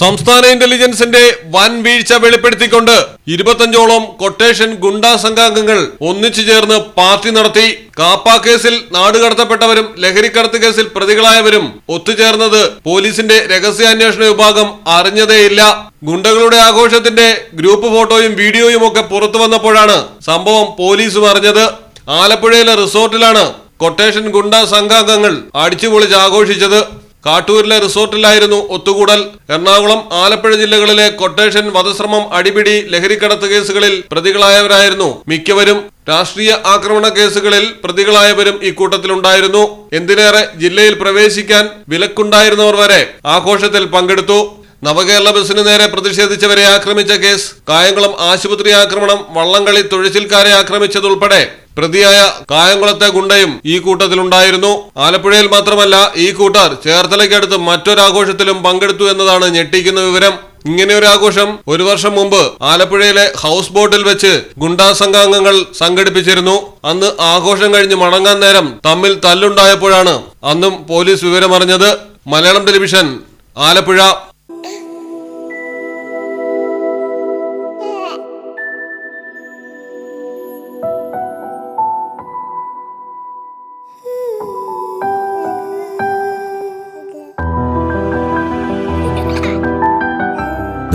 സംസ്ഥാന ഇന്റലിജൻസിന്റെ വൻ വീഴ്ച വെളിപ്പെടുത്തിക്കൊണ്ട് ഇരുപത്തഞ്ചോളം കൊട്ടേഷൻ ഗുണ്ടാ സംഘാംഗങ്ങൾ ഒന്നിച്ചു ചേർന്ന് പാർട്ടി നടത്തി. കാപ്പ കേസിൽ നാടുകടത്തപ്പെട്ടവരും ലഹരിക്കടത്ത് കേസിൽ പ്രതികളായവരും ഒത്തുചേർന്നത് പോലീസിന്റെ രഹസ്യാന്വേഷണ വിഭാഗം അറിഞ്ഞതേയില്ല. ഗുണ്ടകളുടെ ആഘോഷത്തിന്റെ ഗ്രൂപ്പ് ഫോട്ടോയും വീഡിയോയും ഒക്കെ പുറത്തു വന്നപ്പോഴാണ് സംഭവം പോലീസും അറിഞ്ഞത്. ആലപ്പുഴയിലെ റിസോർട്ടിലാണ് കൊട്ടേഷൻ ഗുണ്ട സംഘാംഗങ്ങൾ അടിച്ചുപൊളിച്ച് ആഘോഷിച്ചത്. കാട്ടൂരിലെ റിസോർട്ടിലായിരുന്നു ഒത്തുകൂടൽ. എറണാകുളം ആലപ്പുഴ ജില്ലകളിലെ കൊട്ടേഷൻ വധശ്രമം അടിപിടി ലഹരിക്കടത്ത് കേസുകളിൽ പ്രതികളായവരായിരുന്നു മിക്കവരും. രാഷ്ട്രീയ ആക്രമണ കേസുകളിൽ പ്രതികളായവരും ഇക്കൂട്ടത്തിലുണ്ടായിരുന്നു എന്തിനേറെ ജില്ലയിൽ പ്രവേശിക്കാൻ വിലക്കുണ്ടായിരുന്നവർ വരെ ആഘോഷത്തിൽ പങ്കെടുത്തു. നവകേരള ബസിന് നേരെ പ്രതിഷേധിച്ചവരെ ആക്രമിച്ച കേസ്. കായംകുളം ആശുപത്രി ആക്രമണം വള്ളംകളി തൊഴിച്ചിൽക്കാരെ ആക്രമിച്ചതുൾപ്പെടെ പ്രതിയായ കായംകുളത്തെ ഗുണ്ടയും ഈ കൂട്ടത്തിലുണ്ടായിരുന്നു. ആലപ്പുഴയിൽ മാത്രമല്ല ഈ കൂട്ടർ ചേർത്തലയ്ക്കടുത്ത് മറ്റൊരാഘോഷത്തിലും പങ്കെടുത്തു എന്നതാണ് ഞെട്ടിക്കുന്ന വിവരം. ഇങ്ങനെ ഒരു ആഘോഷം ഒരു വർഷം മുമ്പ് ആലപ്പുഴയിലെ ഹൗസ് ബോട്ടിൽ വെച്ച് ഗുണ്ടാ സംഘാംഗങ്ങൾ സംഘടിപ്പിച്ചിരുന്നു. അന്ന് ആഘോഷം കഴിഞ്ഞ് മടങ്ങാൻ നേരം തമ്മിൽ തല്ലുണ്ടായപ്പോഴാണ് അന്നും police വിവരമറിഞ്ഞത്. Malayalam television Alappuzha.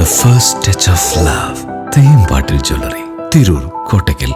First touch of love Thembattil jewellery. Tirur Kottakkal